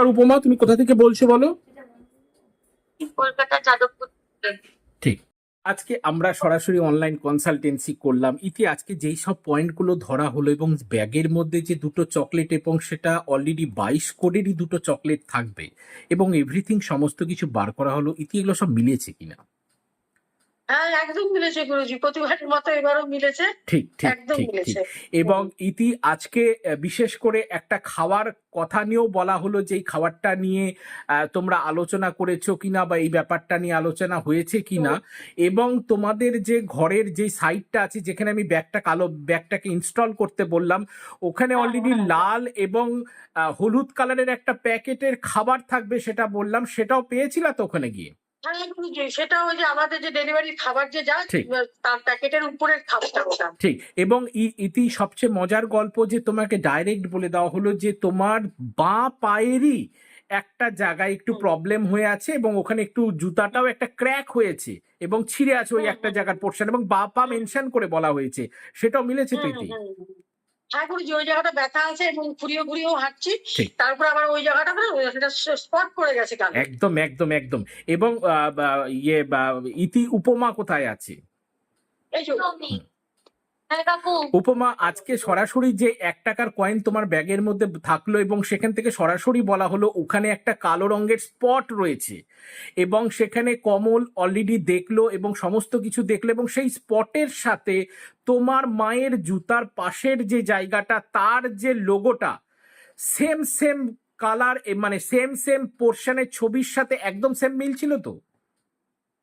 আর উপমা তুমি কোথা থেকে বলছো বলো? কলকাতা যাদবপুর ঠিক। আজকে আমরা সরাসরি অনলাইন কনসালটেন্সি করলাম। ইতি আজকে যেই সব পয়েন্টগুলো ধরা হলো এবং ব্যাগের মধ্যে যে দুটো চকলেট এবং সেটা অলরেডি বাইশ কোডেরই দুটো চকলেট থাকবে এবং এভরিথিং সমস্ত কিছু বার করা হলো ইতি এগুলো সব মিলেছে কিনা? হ্যাঁ একদম মিলেছে গুরুজি প্রতিবারের মতো এবারও মিলেছে। ঠিক ঠিক একদম ঠিক ঠিক। মিলেছে এবং ইতি আজকে বিশেষ করে একটা খাওয়ার কথা নিয়েও বলা হলো যে এই খাবারটা নিয়ে তোমরা আলোচনা করেছ কিনা বা এই ব্যাপারটা নিয়ে আলোচনা হয়েছে কিনা। এবং তোমাদের যে ঘরের যে সাইডটা আছে যেখানে আমি ব্যাগটা কালো ব্যাগটাকে ইনস্টল করতে বললাম ওখানে হ্যাঁ, অলরেডি হ্যাঁ, হ্যাঁ। লাল এবং হলুদ কালারের একটা প্যাকেটের খাবার থাকবে সেটা বললাম। সেটাও পেয়েছিলা তো ওখানে গিয়ে? হ্যাঁ সেটা ওই যে আমাদের যে ডেলিভারি খাবার যে যায়। তার প্যাকেটের উপরের খাবারটা ওটা। ঠিক এবং ইতি সবচেয়ে মজার গল্প যে তোমাকে ডাইরেক্ট বলে দেওয়া হলো যে তোমার বাঁ পায়েরই একটা জায়গায় একটু প্রবলেম হয়ে আছে এবং ওখানে একটু জুতাটাও একটা ক্র্যাক হয়েছে এবং ছিঁড়ে আছে ওই একটা জায়গার পোর্শন এবং বা পা মেনশন করে বলা হয়েছে। সেটাও মিলেছে তো ইতি হ্যাঁ গুরুজি ওই জায়গাটা ব্যথা আছে এবং ঘুরিয়ে ঘুরিয়েও হাঁটছি। তারপর আবার ওই জায়গাটা না সেটা স্পট করে গেছে কাল। একদম একদম একদম। এবং আহ, ইয়ে বা, ইতি উপমা কোথায় আছে? এই উপমা আজকে সরাসরি যে এক টাকার কয়েন তোমার ব্যাগের মধ্যে থাকল এবং সেখান থেকে সরাসরি বলা হলো ওখানে একটা কালো রঙের স্পট রয়েছে এবং সেখানে কমল অলরেডি দেখল এবং সমস্ত কিছু দেখল এবং সেই স্পটের সাথে তোমার মায়ের জুতার পাশের যে জায়গাটা তার যে লোগোটা সেম সেম কালার মানে সেম সেম পোর্শনের ছবির সাথে একদম সেম মিল ছিল তো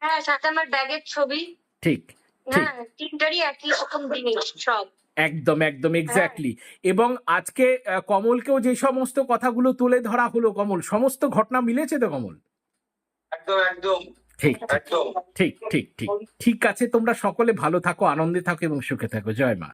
হ্যাঁ সাথে আমার ব্যাগের ছবি ঠিক ঠিক। হ্যাঁ তিনটারই একই রকম জিনিস সব। একদম একদম এক্স্যাক্টলি এবং আজকে কমলকেও যে সমস্ত কথাগুলো তুলে ধরা হলো কমল সমস্ত ঘটনা মিলেছে তো কমল? একদম একদম। ঠিক ঠিক ঠিক ঠিক। ঠিক আছে তোমরা সকলে ভালো থাকো আনন্দে থাকো এবং সুখে থাকো। জয় মা।